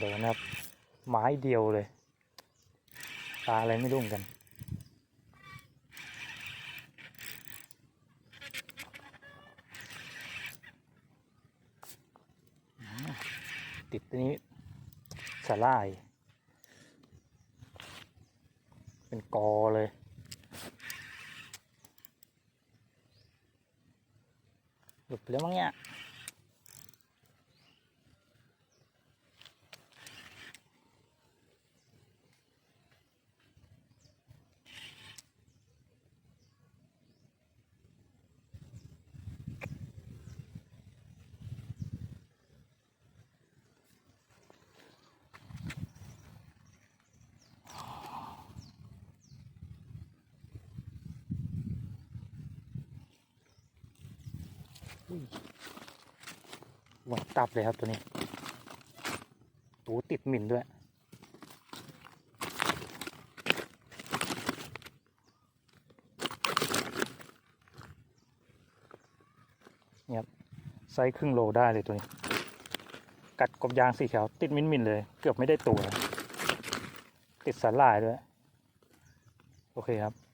โดนนะครับ ไม้เดียวเลยปลาอะไรไม่รู้เหมือนกัน ติดตัวนี้สลาย เป็นกอเลยหลุดไปแล้วมั้งเนี่ย หวานตับเลยครับตัวนี้ตูติดหมิ่นด้วย เนี่ยครับไซส์ครึ่งโลได้เลยตัวนี้ กัดกบยางสีขาวติดมินมินๆเลย เกือบไม่ได้ตัว ติดสาหร่ายด้วย โอเคครับ